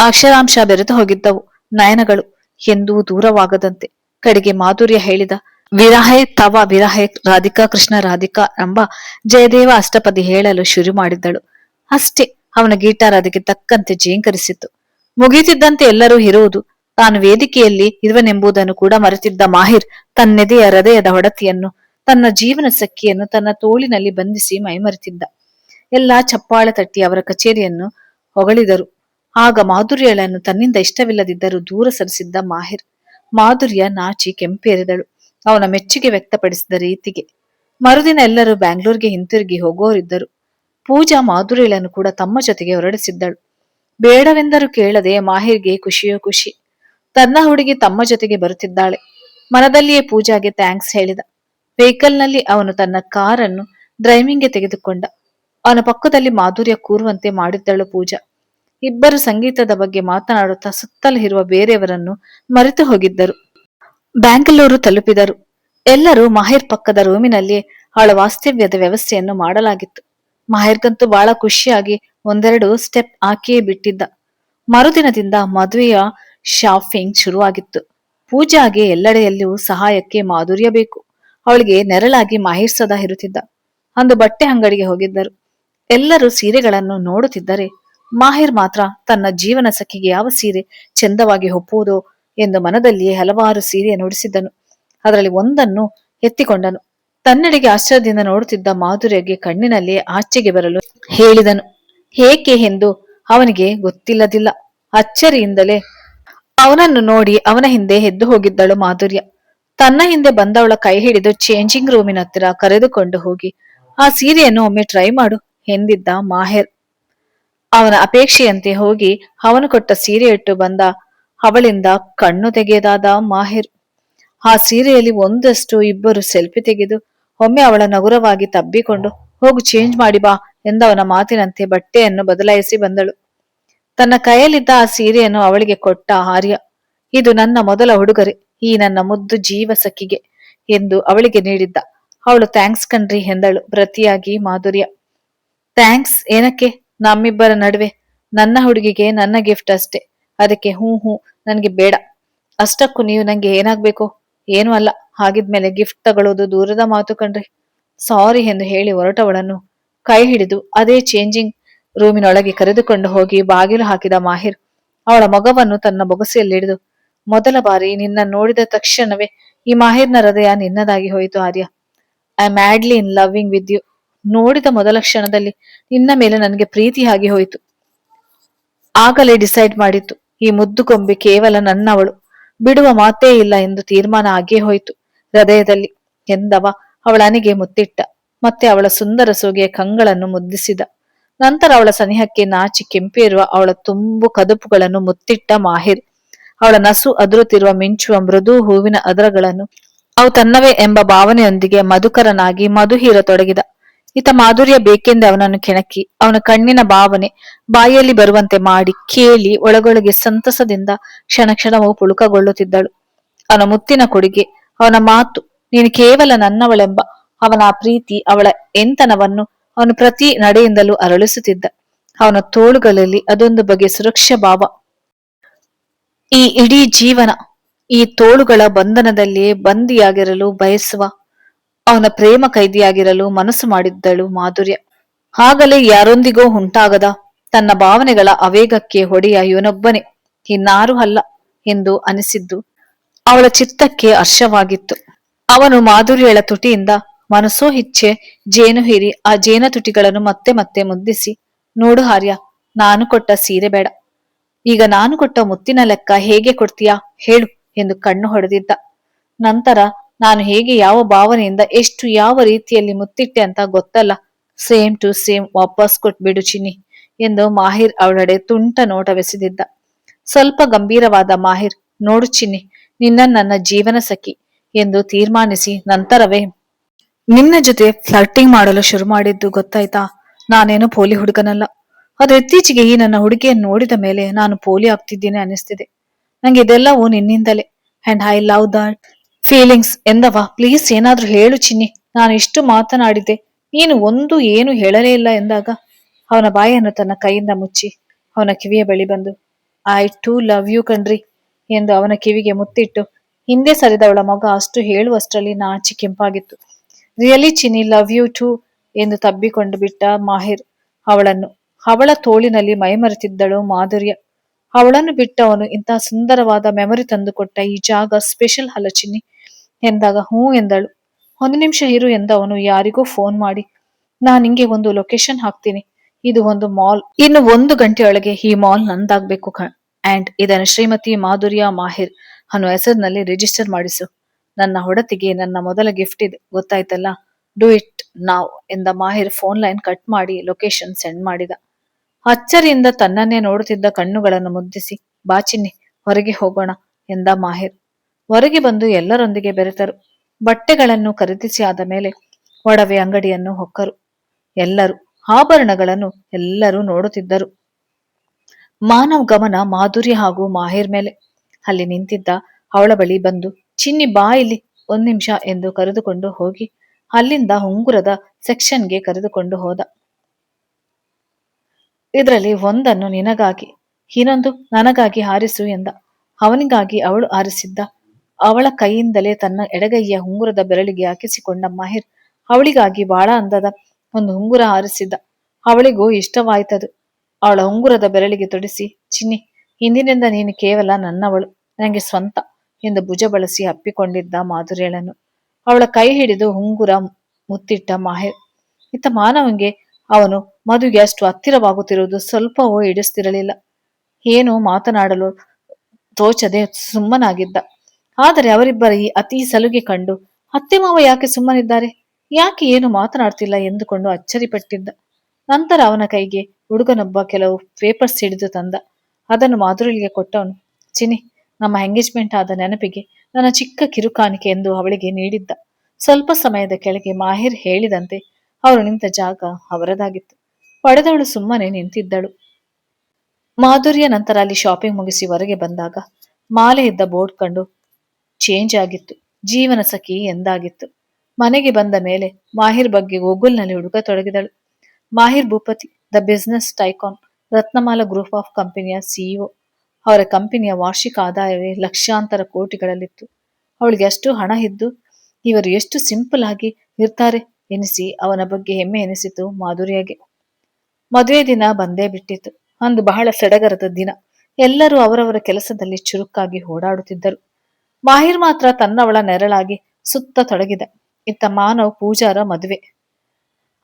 ಅಕ್ಷರಾಂಶ ಬೆರೆತು ಹೋಗಿದ್ದವು. ನಯನಗಳು ಎಂದೂ ದೂರವಾಗದಂತೆ ಕಡೆಗೆ ಮಾಧುರ್ಯ ಹೇಳಿದ, ವಿರಹೇ ತವ ವಿರಹೇ ರಾಧಿಕಾ ಕೃಷ್ಣ ರಾಧಿಕಾ ಎಂಬ ಜಯದೇವ ಅಷ್ಟಪದಿ ಹೇಳಲು ಶುರು ಮಾಡಿದ್ದಳು. ಅಷ್ಟೇ ಅವನ ಗೀಟಾರ್ ಅದಕ್ಕೆ ತಕ್ಕಂತೆ ಜೇಂಕರಿಸಿತು ಮುಗಿಯುತ್ತಿದ್ದಂತೆ ಎಲ್ಲರೂ ಇರುವುದು, ತಾನು ವೇದಿಕೆಯಲ್ಲಿ ಇರುವನೆಂಬುದನ್ನು ಕೂಡ ಮರೆತಿದ್ದ ಮಾಹಿರ್ ತನ್ನೆದೆಯ ಹೃದಯದ ಹೊಡತಿಯನ್ನು ತನ್ನ ಜೀವನ ಸಖಿಯನ್ನು ತನ್ನ ತೋಳಿನಲ್ಲಿ ಬಂಧಿಸಿ ಮೈಮರೆತಿದ್ದ. ಎಲ್ಲಾ ಚಪ್ಪಾಳೆ ತಟ್ಟಿ ಅವರ ಕಚೇರಿಯನ್ನು ಹೊಗಳಿದರು. ಆಗ ಮಾಧುರ್ಯಳನ್ನು ತನ್ನಿಂದ ಇಷ್ಟವಿಲ್ಲದಿದ್ದರೂ ದೂರ ಸರಿಸಿದ್ದ ಮಾಹಿರ್. ಮಾಧುರ್ಯ ನಾಚಿ ಕೆಂಪೇರಿದಳು. ಅವನ ಮೆಚ್ಚುಗೆ ವ್ಯಕ್ತಪಡಿಸಿದ ರೀತಿಗೆ. ಮರುದಿನ ಎಲ್ಲರೂ ಬ್ಯಾಂಗ್ಳೂರ್ಗೆ ಹಿಂತಿರುಗಿ ಹೋಗೋರಿದ್ದರು. ಪೂಜಾ ಮಾಧುರ್ಯಳನ್ನು ಕೂಡ ತಮ್ಮ ಜೊತೆಗೆ ಹೊರಡಿಸಿದ್ದಳು. ಬೇಡವೆಂದರೂ ಕೇಳದೆ ಮಾಹಿರ್ಗೆ ಖುಷಿಯೋ ಖುಷಿ. ತನ್ನ ಹುಡುಗಿ ತಮ್ಮ ಜೊತೆಗೆ ಬರುತ್ತಿದ್ದಾಳೆ. ಮನದಲ್ಲಿಯೇ ಪೂಜಾಗೆ ಥ್ಯಾಂಕ್ಸ್ ಹೇಳಿದ. ವೆಹಿಕಲ್ನಲ್ಲಿ ಅವನು ತನ್ನ ಕಾರನ್ನು ಡ್ರೈವಿಂಗ್ಗೆ ತೆಗೆದುಕೊಂಡ. ಅವನ ಪಕ್ಕದಲ್ಲಿ ಮಾಧುರ್ಯ ಕೂರುವಂತೆ ಮಾಡಿದ್ದಳು ಪೂಜಾ. ಇಬ್ಬರು ಸಂಗೀತದ ಬಗ್ಗೆ ಮಾತನಾಡುತ್ತಾ ಸುತ್ತಲೂ ಇರುವ ಬೇರೆಯವರನ್ನು ಮರೆತು ಹೋಗಿದ್ದರು. ಬ್ಯಾಂಗಲೂರು ತಲುಪಿದರು. ಎಲ್ಲರೂ ಮಾಹಿರ್ ಪಕ್ಕದ ರೂಮಿನಲ್ಲಿ ಅವಳ ವಾಸ್ತವ್ಯದ ವ್ಯವಸ್ಥೆಯನ್ನು ಮಾಡಲಾಗಿತ್ತು. ಮಾಹಿರ್ಗಂತೂ ಬಹಳ ಖುಷಿಯಾಗಿ ಒಂದೆರಡು ಸ್ಟೆಪ್ ಹಾಕಿಯೇ ಬಿಟ್ಟಿದ್ದ. ಮರುದಿನದಿಂದ ಮದುವೆಯ ಶಾಪಿಂಗ್ ಶುರುವಾಗಿತ್ತು. ಪೂಜಾಗೆ ಎಲ್ಲೆಡೆಯಲ್ಲಿಯೂ ಸಹಾಯಕ್ಕೆ ಮಾಧುರ್ಯ ಬೇಕು. ಅವಳಿಗೆ ನೆರಳಾಗಿ ಮಾಹಿರ್ ಸದಾ ಇರುತ್ತಿದ್ದ. ಅಂದು ಬಟ್ಟೆ ಅಂಗಡಿಗೆ ಹೋಗಿದ್ದರು. ಎಲ್ಲರೂ ಸೀರೆಗಳನ್ನು ನೋಡುತ್ತಿದ್ದರೆ ಮಾಹಿರ್ ಮಾತ್ರ ತನ್ನ ಜೀವನ ಸಖಿಗೆ ಯಾವ ಸೀರೆ ಚೆಂದವಾಗಿ ಒಪ್ಪುವುದೋ ಎಂದು ಮನದಲ್ಲಿಯೇ ಹಲವಾರು ಸೀರೆ ನುಡಿಸಿದ್ದನು. ಅದರಲ್ಲಿ ಒಂದನ್ನು ಎತ್ತಿಕೊಂಡನು. ತನ್ನಡೆಗೆ ಆಶ್ಚರ್ಯದಿಂದ ನೋಡುತ್ತಿದ್ದ ಮಾಧುರ್ಯಗೆ ಕಣ್ಣಿನಲ್ಲಿ ಆಚೆಗೆ ಬರಲು ಹೇಳಿದನು. ಏಕೆ ಎಂದು ಅವನಿಗೆ ಗೊತ್ತಿಲ್ಲದಿಲ್ಲ. ಅಚ್ಚರಿಯಿಂದಲೇ ಅವನನ್ನು ನೋಡಿ ಅವನ ಹಿಂದೆ ಎದ್ದು ಹೋಗಿದ್ದಳು ಮಾಧುರ್ಯ. ತನ್ನ ಹಿಂದೆ ಬಂದವಳ ಕೈ ಹಿಡಿದು ಚೇಂಜಿಂಗ್ ರೂಮಿನ ಹತ್ತಿರ ಕರೆದುಕೊಂಡು ಹೋಗಿ, ಆ ಸೀರೆಯನ್ನು ಒಮ್ಮೆ ಟ್ರೈ ಮಾಡು, ಎಂದಿದ್ದ ಮಾಹೇರ್. ಅವನ ಅಪೇಕ್ಷೆಯಂತೆ ಹೋಗಿ ಅವನು ಕೊಟ್ಟ ಸೀರೆ ಇಟ್ಟು ಬಂದ ಅವಳಿಂದ ಕಣ್ಣು ತೆಗೆಯದಾದ ಮಾಹಿರ್. ಆ ಸೀರೆಯಲ್ಲಿ ಒಂದಷ್ಟು ಇಬ್ಬರು ಸೆಲ್ಫಿ ತೆಗೆದು ಒಮ್ಮೆ ಅವಳ ನಗುರವಾಗಿ ತಬ್ಬಿಕೊಂಡು, ಹೋಗು ಚೇಂಜ್ ಮಾಡಿ ಬಾ, ಎಂದವನ ಮಾತಿನಂತೆ ಬಟ್ಟೆಯನ್ನು ಬದಲಾಯಿಸಿ ಬಂದಳು. ತನ್ನ ಕೈಯಲ್ಲಿದ್ದ ಆ ಸೀರೆಯನ್ನು ಅವಳಿಗೆ ಕೊಟ್ಟ ಆರ್ಯ, ಇದು ನನ್ನ ಮೊದಲ ಉಡುಗೊರೆ. ಈ ನನ್ನ ಮುದ್ದು ಜೀವ ಸಖಿಗೆ ಎಂದು ಅವಳಿಗೆ ನೀಡಿದ್ದ. ಅವಳು, ಥ್ಯಾಂಕ್ಸ್ ಕಣ್ರಿ, ಎಂದಳು ಪ್ರತಿಯಾಗಿ ಮಾಧುರ್ಯ. ಥ್ಯಾಂಕ್ಸ್? ಏನಕ್ಕೆ? ನಮ್ಮಿಬ್ಬರ ನಡುವೆ ನನ್ನ ಹುಡುಗಿಗೆ ನನ್ನ ಗಿಫ್ಟ್ ಅಷ್ಟೇ. ಅದಕ್ಕೆ ಹ್ಞೂ ಹ್ಞೂ, ನನಗೆ ಬೇಡ. ಅಷ್ಟಕ್ಕೂ ನೀವು ನನಗೆ ಏನಾಗ್ಬೇಕು? ಏನೂ ಅಲ್ಲ. ಹಾಗಿದ್ಮೇಲೆ ಗಿಫ್ಟ್ ತಗೊಳ್ಳೋದು ದೂರದ ಮಾತು ಕಣ್ರಿ. ಸಾರಿ ಎಂದು ಹೇಳಿ ಹೊರಟವಳನ್ನು ಕೈ ಹಿಡಿದು ಅದೇ ಚೇಂಜಿಂಗ್ ರೂಮಿನೊಳಗೆ ಕರೆದುಕೊಂಡು ಹೋಗಿ ಬಾಗಿಲು ಹಾಕಿದ ಮಾಹಿರ್ ಅವಳ ಮಗವನ್ನು ತನ್ನ ಬೊಗಸೆಯಲ್ಲಿ ಹಿಡಿದು ಮೊದಲ ಬಾರಿ ನಿನ್ನ ನೋಡಿದ ತಕ್ಷಣವೇ ಈ ಮಾಹಿರ್ನ ಹೃದಯ ನಿನ್ನದಾಗಿ ಹೋಯಿತು Arya. I madly in loving with you ನೋಡಿದ ಮೊದಲ ಕ್ಷಣದಲ್ಲಿ ನಿನ್ನ ಮೇಲೆ ನನಗೆ ಪ್ರೀತಿಯಾಗಿ ಹೋಯಿತು. ಆಗಲೇ ಡಿಸೈಡ್ ಮಾಡಿತ್ತು. ಈ ಮುದ್ದು ಕೊಂಬೆ ಕೇವಲ ನನ್ನವಳು. ಬಿಡುವ ಮಾತೇ ಇಲ್ಲ ಎಂದು ತೀರ್ಮಾನ ಆಗೇ ಹೋಯಿತು. ಹೃದಯದಲ್ಲಿ ಎಂದವ ಅವಳನಿಗೆ ಮುತ್ತಿಟ್ಟ. ಮತ್ತೆ ಅವಳ ಸುಂದರ ಸೋಗೆಯ ಕಂಗಳನ್ನು ಮುದ್ದಿಸಿದ. ನಂತರ ಅವಳ ಸನಿಹಕ್ಕೆ ನಾಚಿ ಕೆಂಪಿರುವ ಅವಳ ತುಂಬು ಕದುಪುಗಳನ್ನು ಮುತ್ತಿಟ್ಟ ಮಾಹಿರ್. ಅವಳ ನಸು ಅದುರುತ್ತಿರುವ ಮಿಂಚುವ ಮೃದು ಹೂವಿನ ಅದರಗಳನ್ನು ಅವು ತನ್ನವೇ ಎಂಬ ಭಾವನೆಯೊಂದಿಗೆ ಮಧುಕರನಾಗಿ ಮಧು ಹೀರತೊಡಗಿದ ಈತ ಮಾಧುರ್ಯ ಬೇಕೆಂದೇ ಅವನನ್ನು ಕೆಣಕಿ, ಅವನ ಕಣ್ಣಿನ ಭಾವನೆ ಬಾಯಲ್ಲಿ ಬರುವಂತೆ ಮಾಡಿ ಕೇಳಿ ಒಳಗೊಳಗೆ ಸಂತಸದಿಂದ ಕ್ಷಣ ಕ್ಷಣವೂ ಪುಳುಕಗೊಳ್ಳುತ್ತಿದ್ದಳು. ಅವನ ಮುತ್ತಿನ ಕೊಡುಗೆ, ಅವನ ಮಾತು, ನೀನು ಕೇವಲ ನನ್ನವಳೆಂಬ ಅವನ ಪ್ರೀತಿ, ಅವಳ ಎಂತನವನ್ನು ಅವನು ಪ್ರತಿ ನಡೆಯಿಂದಲೂ ಅರಳಿಸುತ್ತಿದ್ದ. ಅವನ ತೋಳುಗಳಲ್ಲಿ ಅದೊಂದು ಬಗೆ ಸುರಕ್ಷಾ ಭಾವ ಈ ಇಡೀ ಜೀವನ, ಈ ತೋಳುಗಳ ಬಂಧನದಲ್ಲಿಯೇ ಬಂದಿಯಾಗಿರಲು ಬಯಸುವ, ಅವನ ಪ್ರೇಮ ಕೈದಿಯಾಗಿರಲು ಮನಸ್ಸು ಮಾಡಿದ್ದಳು ಮಾಧುರ್ಯ. ಆಗಲೇ ಯಾರೊಂದಿಗೋ ಉಂಟಾಗದ ತನ್ನ ಭಾವನೆಗಳ ಅವೇಗಕ್ಕೆ ಹೊಡೆಯ ಇವನೊಬ್ಬನೇ ಇನ್ನಾರು ಅಲ್ಲ ಎಂದು ಅನಿಸಿದ್ದು ಅವಳ ಚಿತ್ತಕ್ಕೆ ಹರ್ಷವಾಗಿತ್ತು. ಅವನು ಮಾಧುರ್ಯಳ ತುಟಿಯಿಂದ ಮನಸ್ಸೋ ಇಚ್ಛೆ ಜೇನು ಹೀರಿ ಆ ಜೇನ ತುಟಿಗಳನ್ನು ಮತ್ತೆ ಮತ್ತೆ ಮುದ್ದಿಸಿ, ನೋಡು ಹಾರ್ಯ, ನಾನು ಕೊಟ್ಟ ಸೀರೆ ಬೇಡ. ಈಗ ನಾನು ಕೊಟ್ಟ ಮುತ್ತಿನ ಲೆಕ್ಕ ಹೇಗೆ ಕೊಡ್ತೀಯಾ? ಹೇಳು ಎಂದು ಕಣ್ಣು ಹೊಡೆದಿದ್ದ. ನಂತರ, ನಾನು ಹೇಗೆ ಯಾವ ಭಾವನೆಯಿಂದ ಎಷ್ಟು ಯಾವ ರೀತಿಯಲ್ಲಿ ಮುತ್ತಿಟ್ಟೆ ಅಂತ ಗೊತ್ತಲ್ಲ. ಸೇಮ್ ಟು ಸೇಮ್ ವಾಪಸ್ ಕೊಟ್ಬಿಡು ಚಿನ್ನಿ ಎಂದು ಮಾಹಿರ್ ಅವಳಡೆ ತುಂಟ ನೋಟವೆಸೆದಿದ್ದ. ಸ್ವಲ್ಪ ಗಂಭೀರವಾದ ಮಾಹಿರ್, ನೋಡು ಚಿನ್ನಿ ನಿನ್ನ ನನ್ನ ಜೀವನ ಸಖಿ ಎಂದು ತೀರ್ಮಾನಿಸಿ ನಂತರವೇ ನಿನ್ನ ಜೊತೆ ಫ್ಲರ್ಟಿಂಗ್ ಮಾಡಲು ಶುರು ಮಾಡಿದ್ದು ಗೊತ್ತಾಯ್ತಾ? ನಾನೇನು ಪೋಲಿ ಹುಡುಗನಲ್ಲ. ಆದ್ರೆ ಇತ್ತೀಚೆಗೆ ಈ ನನ್ನ ಹುಡುಗಿಯನ್ನು ನೋಡಿದ ಮೇಲೆ ನಾನು ಪೋಲಿ ಆಗ್ತಿದ್ದೀನಿ ಅನಿಸ್ತಿದೆ ನಂಗೆ ಇದೆಲ್ಲವೂ ನಿನ್ನಿಂದಲೇ. And I love that feelings ಎಂದವ? Please ಏನಾದ್ರೂ ಹೇಳು ಚಿನ್ನಿ. ನಾನು ಇಷ್ಟು ಮಾತನಾಡಿದ್ದೆ. ನೀನು ಒಂದು ಏನು ಹೇಳಲೇ ಇಲ್ಲ ಎಂದಾಗ ಅವನ ಬಾಯನ್ನು ತನ್ನ ಕೈಯಿಂದ ಮುಚ್ಚಿ ಅವನ ಕಿವಿಯ ಬಳಿ ಬಂದು ಐ ಟು ಲವ್ ಯು ಕಣ್ರಿ, ಎಂದು ಅವನ ಕಿವಿಗೆ ಮುತ್ತಿಟ್ಟು, ಹಿಂದೆ ಸರಿದವಳ ಮಗ ಅಷ್ಟು ಹೇಳುವಷ್ಟರಲ್ಲಿ ನಾಚಿ ಕೆಂಪಾಗಿತ್ತು. Really Chinni love you too ಎಂದು ತಬ್ಬಿಕೊಂಡು ಬಿಟ್ಟ ಮಾಹಿರ್ ಅವಳನ್ನು. ಅವಳ ತೋಳಿನಲ್ಲಿ ಮೈಮರೆತಿದ್ದಳು ಮಾಧುರ್ಯ. ಅವಳನ್ನು ಬಿಟ್ಟವನು ಇಂತಹ ಸುಂದರವಾದ ಮೆಮೊರಿ ತಂದುಕೊಟ್ಟ ಈ ಜಾಗ ಸ್ಪೆಷಲ್ ಹಲಚಿನಿ ಎಂದಾಗ ಹ್ಞೂ ಎಂದಳು. ಒಂದು ನಿಮಿಷ ಇರು ಎಂದವನು ಯಾರಿಗೂ ಫೋನ್ ಮಾಡಿ. ನಾನು ನಿಂಗೆ ಒಂದು ಲೊಕೇಶನ್ ಹಾಕ್ತೀನಿ. ಇದು ಒಂದು ಮಾಲ್ ಇನ್ನು ಒಂದು ಗಂಟೆಯೊಳಗೆ ಈ ಮಾಲ್ ನಂದಾಗ್ಬೇಕು ಅಂಡ್ ಇದನ್ನು ಶ್ರೀಮತಿ ಮಾಧುರ್ಯ ಮಾಹಿರ್ ಅನ್ನೋ ಹೆಸರಿನಲ್ಲಿ ರಿಜಿಸ್ಟರ್ ಮಾಡಿಸು. ನನ್ನ ಹೊಡತಿಗೆ ನನ್ನ ಮೊದಲ ಗಿಫ್ಟ್ ಇದೆ. ಗೊತ್ತಾಯ್ತಲ್ಲ? ಡೂ ಇಟ್ ನಾವ್ ಎಂದ ಮಾಹಿರ್ ಫೋನ್ ಲೈನ್ ಕಟ್ ಮಾಡಿ ಲೊಕೇಶನ್ ಸೆಂಡ್ ಮಾಡಿದ. ಅಚ್ಚರಿಯಿಂದ ತನ್ನನ್ನೇ ನೋಡುತ್ತಿದ್ದ ಕಣ್ಣುಗಳನ್ನು ಮುದ್ದಿಸಿ ಬಾಚಿನ್ನಿ ಹೊರಗೆ ಹೋಗೋಣ ಎಂದ ಮಾಹಿರ್. ಹೊರಗೆ ಬಂದು ಎಲ್ಲರೊಂದಿಗೆ ಬೆರೆತರು. ಬಟ್ಟೆಗಳನ್ನು ಖರೀದಿಸಿ ಆದ ಮೇಲೆ ಒಡವೆ ಅಂಗಡಿಯನ್ನು ಹೊಕ್ಕರು. ಎಲ್ಲರೂ ಆಭರಣಗಳನ್ನು ಎಲ್ಲರೂ ನೋಡುತ್ತಿದ್ದರು. ಮಾನವ್ ಗಮನ ಮಾಧುರಿ ಹಾಗೂ ಮಾಹಿರ್ ಮೇಲೆ. ಅಲ್ಲಿ ನಿಂತಿದ್ದ ಅವಳ ಬಳಿ ಬಂದು, ಚಿನ್ನಿ, ಬಾ ಇಲ್ಲಿ ಒಂದ್ ನಿಮಿಷ ಎಂದು ಕರೆದುಕೊಂಡು ಹೋಗಿ, ಅಲ್ಲಿಂದ ಉಂಗುರದ ಸೆಕ್ಷನ್ಗೆ ಕರೆದುಕೊಂಡು ಹೋದ. ಇದರಲ್ಲಿ ಒಂದನ್ನು ನಿನಗಾಗಿ, ಇನ್ನೊಂದು ನನಗಾಗಿ ಹಾರಿಸು ಎಂದ. ಅವನಿಗಾಗಿ ಅವಳು ಆರಿಸಿದ್ದ ಅವಳ ಕೈಯಿಂದಲೇ ತನ್ನ ಎಡಗೈಯ ಉಂಗುರದ ಬೆರಳಿಗೆ ಹಾಕಿಸಿಕೊಂಡ ಮಾಹಿರ್ ಅವಳಿಗಾಗಿ ಬಹಳ ಅಂದದ. ಒಂದು ಉಂಗುರ ಹಾರಿಸಿದ್ದ. ಅವಳಿಗೂ ಇಷ್ಟವಾಯ್ತದು. ಅವಳ ಉಂಗುರದ ಬೆರಳಿಗೆ ತೊಡಿಸಿ, ಚಿನ್ನಿ, ಇಂದಿನಿಂದ ನೀನು ಕೇವಲ ನನ್ನವಳು ನನಗೆ ಸ್ವಂತ ಎಂದು ಭುಜ ಬಳಸಿ ಅಪ್ಪಿಕೊಂಡಿದ್ದ ಮಾಧುರ್ಯಳನ್ನು. ಅವಳ ಕೈ ಹಿಡಿದು ಉಂಗುರ ಮುತ್ತಿಟ್ಟ ಮಾಹಿರ್, ಇತ್ತ ಮಾನವಂಗೆ ಅವನು ಮದುವೆಗೆ ಅಷ್ಟು ಹತ್ತಿರವಾಗುತ್ತಿರುವುದು ಸ್ವಲ್ಪವೂ ಹಿಡಿಸ್ತಿರಲಿಲ್ಲ. ಏನು ಮಾತನಾಡಲು ತೋಚದೆ ಸುಮ್ಮನಾಗಿದ್ದ. ಆದರೆ ಅವರಿಬ್ಬರ ಈ ಅತಿ ಸಲುಗೆ ಕಂಡು, ಅತ್ತೆ ಮಾವ ಯಾಕೆ ಸುಮ್ಮನಿದ್ದಾರೆ? ಯಾಕೆ ಏನು ಮಾತನಾಡ್ತಿಲ್ಲ? ಎಂದುಕೊಂಡು ಅಚ್ಚರಿಪಟ್ಟಿದ್ದ. ನಂತರ ಅವನ ಕೈಗೆ ಹುಡುಗನೊಬ್ಬ ಕೆಲವು ಪೇಪರ್ಸ್ ಹಿಡಿದು ತಂದ. ಅದನ್ನು ಮಾಧುರಿಗೆ ಕೊಟ್ಟವನು ಚಿನಿ ನಮ್ಮ ಎಂಗೇಜ್ಮೆಂಟ್ ಆದ ನೆನಪಿಗೆ ನನ್ನ ಚಿಕ್ಕ ಕಿರುಕಾಣಿಕೆ ಎಂದು ಅವಳಿಗೆ ನೀಡಿದ್ದ. ಸ್ವಲ್ಪ ಸಮಯದ ಕೆಳಗೆ ಮಾಹಿರ್ ಹೇಳಿದಂತೆ ಅವರು ನಿಂತ ಜಾಗ ಅವರದಾಗಿತ್ತು. ಪಡೆದವಳು ಸುಮ್ಮನೆ ನಿಂತಿದ್ದಳು. ಮಾಧುರ್ಯ ನಂತರ ಅಲ್ಲಿ ಶಾಪಿಂಗ್ ಮುಗಿಸಿ ಹೊರಗೆ ಬಂದಾಗ ಮಾಲೆ ಇದ್ದ ಬೋರ್ಡ್ ಕಂಡು ಚೇಂಜ್ ಆಗಿತ್ತು. ಜೀವನ ಸಖಿ ಎಂದಾಗಿತ್ತು. ಮನೆಗೆ ಬಂದ ಮೇಲೆ ಮಾಹಿರ್ ಬಗ್ಗೆ ಗೂಗಲ್ನಲ್ಲಿ ಹುಡುಕತೊಡಗಿದಳು Mahir Bhupathi the business tycoon Ratnamala group of ಕಂಪನಿಯ ಸಿಇಒ ಅವರ ಕಂಪನಿಯ ವಾರ್ಷಿಕ ಆದಾಯವೇ ಲಕ್ಷಾಂತರ ಕೋಟಿಗಳಲ್ಲಿತ್ತು. ಅವಳಿಗೆ ಅಷ್ಟು ಹಣ ಇದ್ದು ಇವರು ಎಷ್ಟು ಸಿಂಪಲ್ ಆಗಿ ಇರ್ತಾರೆ? ಎನಿಸಿ ಅವನ ಬಗ್ಗೆ ಹೆಮ್ಮೆ ಎನಿಸಿತು ಮಾಧುರ್ಯಗೆ. ಮದುವೆ ದಿನ ಬಂದೇ ಬಿಟ್ಟಿತ್ತು. ಅಂದು ಬಹಳ ಸಡಗರದ ದಿನ. ಎಲ್ಲರೂ ಅವರವರ ಕೆಲಸದಲ್ಲಿ ಚುರುಕಾಗಿ ಓಡಾಡುತ್ತಿದ್ದರು. ಮಾಹಿರ್ ಮಾತ್ರ ತನ್ನವಳ ನೆರಳಾಗಿ ಸುತ್ತ ತೊಡಗಿದ. ಇತ್ತ ಮಾನವ್ ಪೂಜಾರ ಮದುವೆ.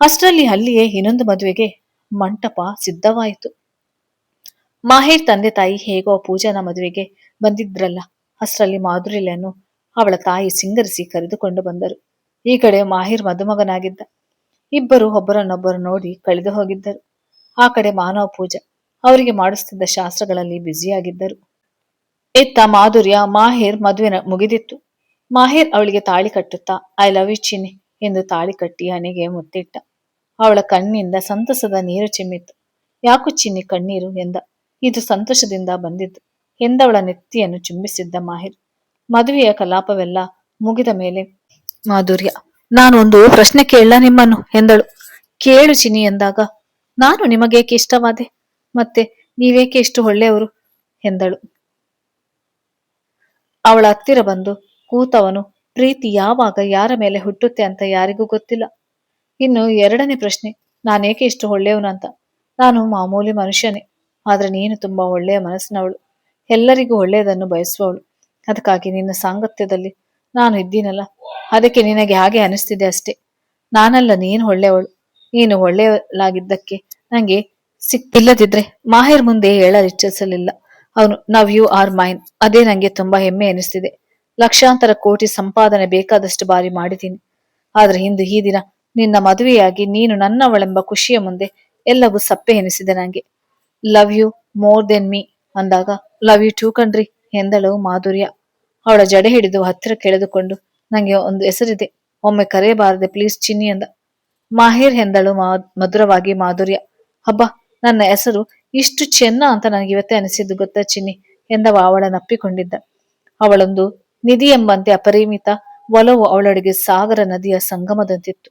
ಅಷ್ಟರಲ್ಲಿ ಅಲ್ಲಿಯೇ ಇನ್ನೊಂದು ಮದುವೆಗೆ ಮಂಟಪ ಸಿದ್ಧವಾಯಿತು. ಮಾಹಿರ್ ತಂದೆ ತಾಯಿ ಹೇಗೋ ಪೂಜಾನ ಮದುವೆಗೆ ಬಂದಿದ್ರಲ್ಲ, ಅಷ್ಟರಲ್ಲಿ ಮಾಧುರಿಲೆಯನ್ನು ಅವಳ ತಾಯಿ ಸಿಂಗರಿಸಿ ಕರೆದುಕೊಂಡು ಬಂದರು. ಈ ಕಡೆ ಮಾಹಿರ್ ಮದುಮಗನಾಗಿದ್ದ. ಇಬ್ಬರು ಒಬ್ಬರನ್ನೊಬ್ಬರು ನೋಡಿ ಕಳೆದು ಹೋಗಿದ್ದರು. ಆ ಕಡೆ ಮಾನವ ಪೂಜೆ. ಅವರಿಗೆ ಮಾಡಿಸುತ್ತಿದ್ದ ಶಾಸ್ತ್ರಗಳಲ್ಲಿ ಬ್ಯುಸಿಯಾಗಿದ್ದರು. ಇತ್ತ ಮಾಧುರ್ಯ ಮಾಹಿರ್ ಮದುವೆ ಮುಗಿದಿತ್ತು. ಮಾಹಿರ್ ಅವಳಿಗೆ ತಾಳಿ ಕಟ್ಟುತ್ತಾ ಐ ಲವ್ ಯು ಚಿನ್ನಿ ಎಂದು ತಾಳಿ ಕಟ್ಟಿ ಹಣೆಗೆ ಮುತ್ತಿಟ್ಟ. ಅವಳ ಕಣ್ಣಿಂದ ಸಂತಸದ ನೀರು ಚಿಮ್ಮಿತ್ತು ಯಾಕು ಚಿನ್ನಿ ಕಣ್ಣೀರು? ಎಂದ. ಇದು ಸಂತೋಷದಿಂದ ಬಂದಿದ್ದು ಎಂದವಳ ನೆತ್ತಿಯನ್ನು ಚುಂಬಿಸಿದ್ದ ಮಾಹಿರ್. ಮದುವೆಯ ಕಲಾಪವೆಲ್ಲ ಮುಗಿದ ಮೇಲೆ ಮಾಧುರ್ಯ, ನಾನೊಂದು ಪ್ರಶ್ನೆ ಕೇಳ ನಿಮ್ಮನ್ನು ಎಂದಳು. ಕೇಳು ಚಿನಿ ಎಂದಾಗ, ನಾನು ನಿಮಗೇಕೆ ಇಷ್ಟವಾದೆ? ಮತ್ತೆ, ನೀವೇಕೆ ಇಷ್ಟು ಒಳ್ಳೆಯವರು? ಎಂದಳು. ಅವಳ ಹತ್ತಿರ ಬಂದು ಕೂತವನು, ಪ್ರೀತಿ ಯಾವಾಗ ಯಾರ ಮೇಲೆ ಹುಟ್ಟುತ್ತೆ ಅಂತ ಯಾರಿಗೂ ಗೊತ್ತಿಲ್ಲ. ಇನ್ನು ಎರಡನೇ ಪ್ರಶ್ನೆ, ನಾನೇಕೆ ಇಷ್ಟು ಒಳ್ಳೆಯವನು ಅಂತ? ನಾನು ಮಾಮೂಲಿ ಮನುಷ್ಯನೇ, ಆದ್ರೆ ನೀನು ತುಂಬಾ ಒಳ್ಳೆಯ ಮನಸ್ಸಿನವಳು. ಎಲ್ಲರಿಗೂ ಒಳ್ಳೆಯದನ್ನು ಬಯಸುವವಳು. ಅದಕ್ಕಾಗಿ ನಿನ್ನ ಸಾಂಗತ್ಯದಲ್ಲಿ ನಾನು ಇದ್ದೀನಲ್ಲ ಅದಕ್ಕೆ ನಿನಗೆ ಹಾಗೆ ಅನಿಸ್ತಿದೆ ಅಷ್ಟೇ. ನಾನಲ್ಲ, ನೀನು ಒಳ್ಳೆಯವಳು. ನೀನು ಒಳ್ಳೆಯವಳಾಗಿದ್ದಕ್ಕೆ ನಂಗೆ ಸಿಕ್ಕಿಲ್ಲದಿದ್ರೆ ಮಾಹಿರ್ ಮುಂದೆ ಹೇಳಲಿಚ್ಛಿಸಲಿಲ್ಲ ಅವನು ನವ್ ಯು ಆರ್ ಮೈನ್ ಅದೇ ನಂಗೆ ತುಂಬಾ ಹೆಮ್ಮೆ ಅನಿಸ್ತಿದೆ. ಲಕ್ಷಾಂತರ ಕೋಟಿ ಸಂಪಾದನೆ ಬೇಕಾದಷ್ಟು ಬಾರಿ ಮಾಡಿದ್ದೀನಿ. ಆದ್ರೆ ಇಂದು ಈ ದಿನ ನಿನ್ನ ಮದುವೆಯಾಗಿ ನೀನು ನನ್ನವಳೆಂಬ ಖುಷಿಯ ಮುಂದೆ ಎಲ್ಲವೂ ಸಪ್ಪೆ ಎನಿಸಿದೆ ನಂಗೆ. Love you more than me ಅಂದಾಗ ಲವ್ ಯು ಟೂ ಕಣ್ರಿ ಎಂದಳು ಮಾಧುರ್ಯ. ಅವಳ ಜಡೆ ಹಿಡಿದು ಹತ್ತಿರ ಕೆಳೆದುಕೊಂಡು ನಂಗೆ ಒಂದು ಹೆಸರಿದೆ. ಒಮ್ಮೆ ಕರೆಯಬಾರದೆ ಪ್ಲೀಸ್ ಚಿನ್ನಿ ಅಂದ. ಮಾಹಿರ್ ಎಂದಳು ಮಧುರವಾಗಿ ಮಾಧುರ್ಯ. ಹಬ್ಬ ನನ್ನ ಹೆಸರು ಇಷ್ಟು ಚೆನ್ನ ಅಂತ ನನಗೆ ಇವತ್ತೇ ಅನಿಸಿದ್ದು ಗೊತ್ತಾ ಚಿನ್ನಿ ಎಂದವ ಅವಳನ್ನಪ್ಪಿಕೊಂಡಿದ್ದ ಅವಳೊಂದು ನಿಧಿ ಎಂಬಂತೆ ಅಪರಿಮಿತ ಒಲವು ಅವಳೊಳಗೆ ಸಾಗರ ನದಿಯ ಸಂಗಮದಂತಿತ್ತು.